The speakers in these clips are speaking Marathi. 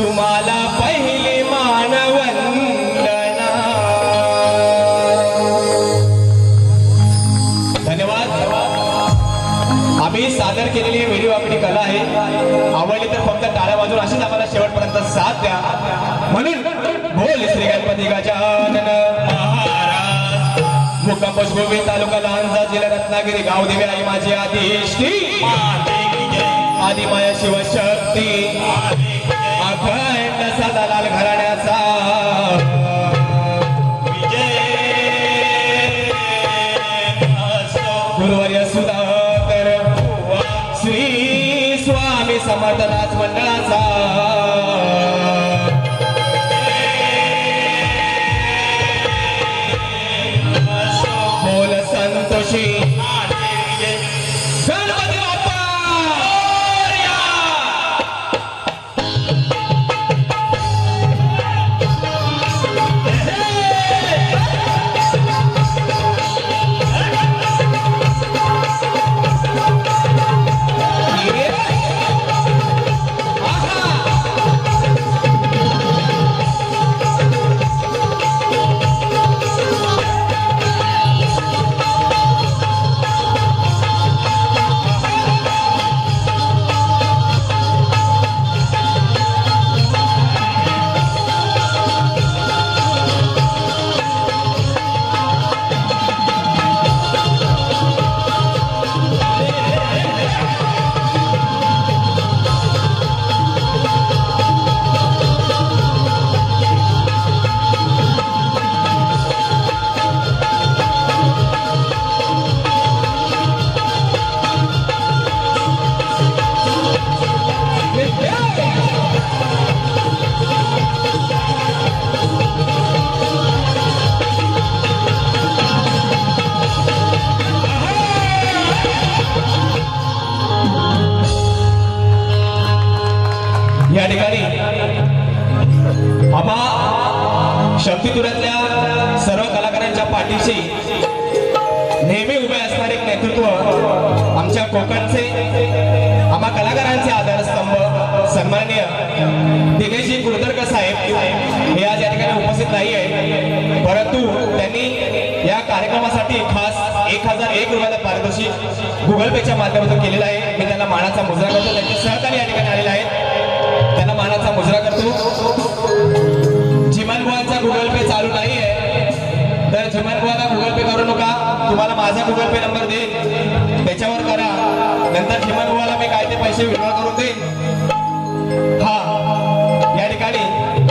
तुम्हाला पहिली मानवंदना. धन्यवाद. आम्ही सादर केलेली व्हिडिओ आपली कला आहे. आवडली तर फक्त टाळ्या वाजून अशीच आम्हाला शेवटपर्यंत साथ द्या. म्हणून बोल श्री गणपती गजानन महाराज. मुक्काम पशुभूमी तालुका लहानजा जिल्हा रत्नागिरी गाव देवी आई माझी आदिष्टी आदिमाया शिवशक्ती. Papa. एक हजार रुपयाचा पारितोषिक गुगल पेच्या माध्यमातून केलेला आहे. मी त्यांना मानाचा मुजरा करतो. त्यांचे सहकारी या ठिकाणी आलेले आहेत. त्यांना मानाचा मुजरा करतो. जिमान बुवांचा गुगल पे चालू नाही आहे. तर जिमान बुवाला गुगल पे करू नका. तुम्हाला माझा गुगल पे नंबर देईन. त्याच्यावर करा. नंतर जिमान बुवाला मी काय ते पैसे विड्रॉ करून देईन. हा. या ठिकाणी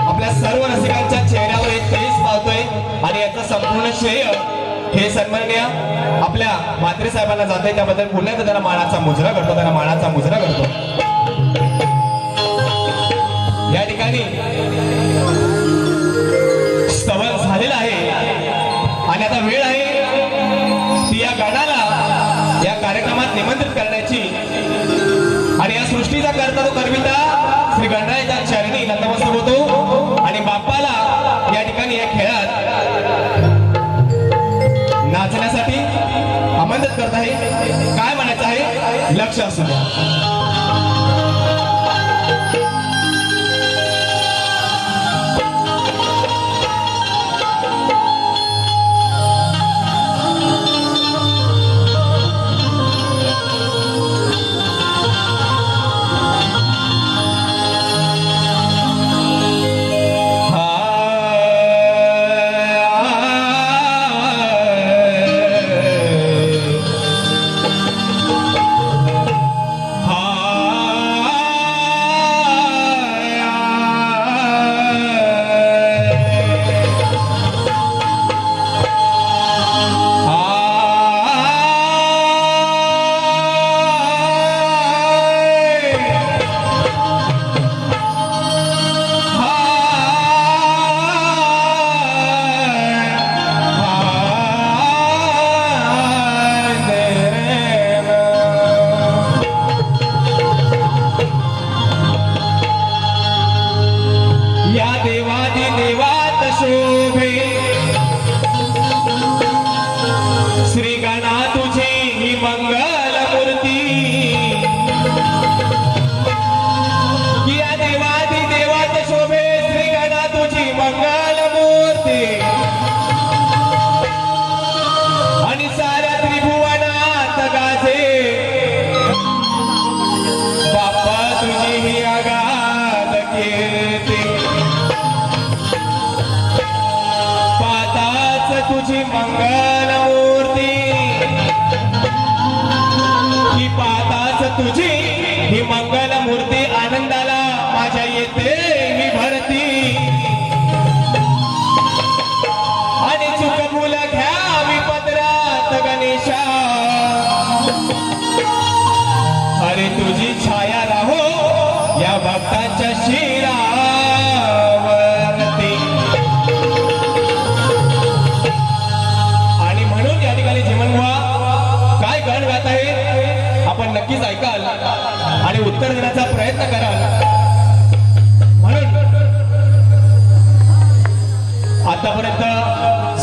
आपल्या सर्व रसिकांच्या चेहऱ्यावर एक तेज पावतोय. आणि याचं संपूर्ण श्रेय हे सन्माननीय आपल्या म्हात्रे साहेबांना जाते त्याबद्दल पुन्हा एकदा त्यांना मानाचा मुजरा करतो त्यांना मानाचा मुजरा करतो. या ठिकाणी स्तवन झालेलं आहे. आणि आता वेळ आहे. ती या गाण्याला या कार्यक्रमात निमंत्रित करण्याची. आणि या सृष्टीचा करता तो कर्मिता श्री गणराय आहे लक्ष असू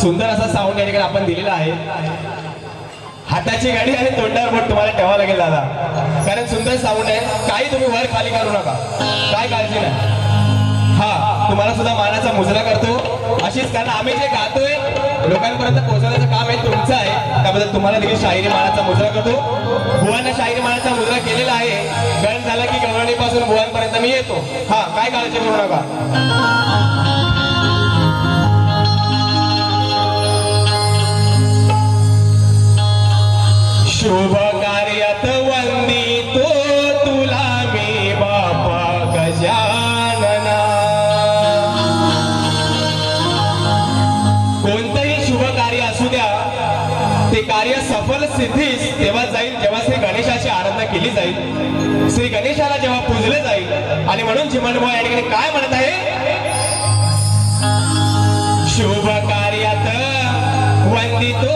सुंदर असा साऊंड या ठिकाणी आपण दिलेला आहे. हाताची गाडी आणि तोंडावर बोट तुम्हाला ठेवावं लागेल दादा. कारण सुंदर साऊंड आहे. काही तुम्ही वर खाली करू नका. काय काळजी नाही. हा तुम्हाला सुद्धा मानाचा मुजरा करतो. अशीच कारण आम्ही जे गातोय लोकांपर्यंत पोहोचवण्याचं काम आहे तुमचं आहे. त्याबद्दल तुम्हाला देखील शाहिरी मानाचा मुजरा करतो. भुवांना शाहिरी मानाचा मुजरा केलेला आहे. गण झाला की गवळणीपासून भुवांपर्यंत मी येतो. हा काय काळजी करू नका. शुभ कार्यात वंदितो तुला मी बापा गजानना. कोणतंही शुभ कार्य असू द्या ते कार्य सफल सिद्धीस तेव्हा जाईल जेव्हा श्री गणेशाची आराधना केली जाईल. श्री गणेशाला जेव्हा पूजले जाईल आणि म्हणून चिमणबुवा या ठिकाणी काय म्हणत आहे? शुभ कार्यात वंदितो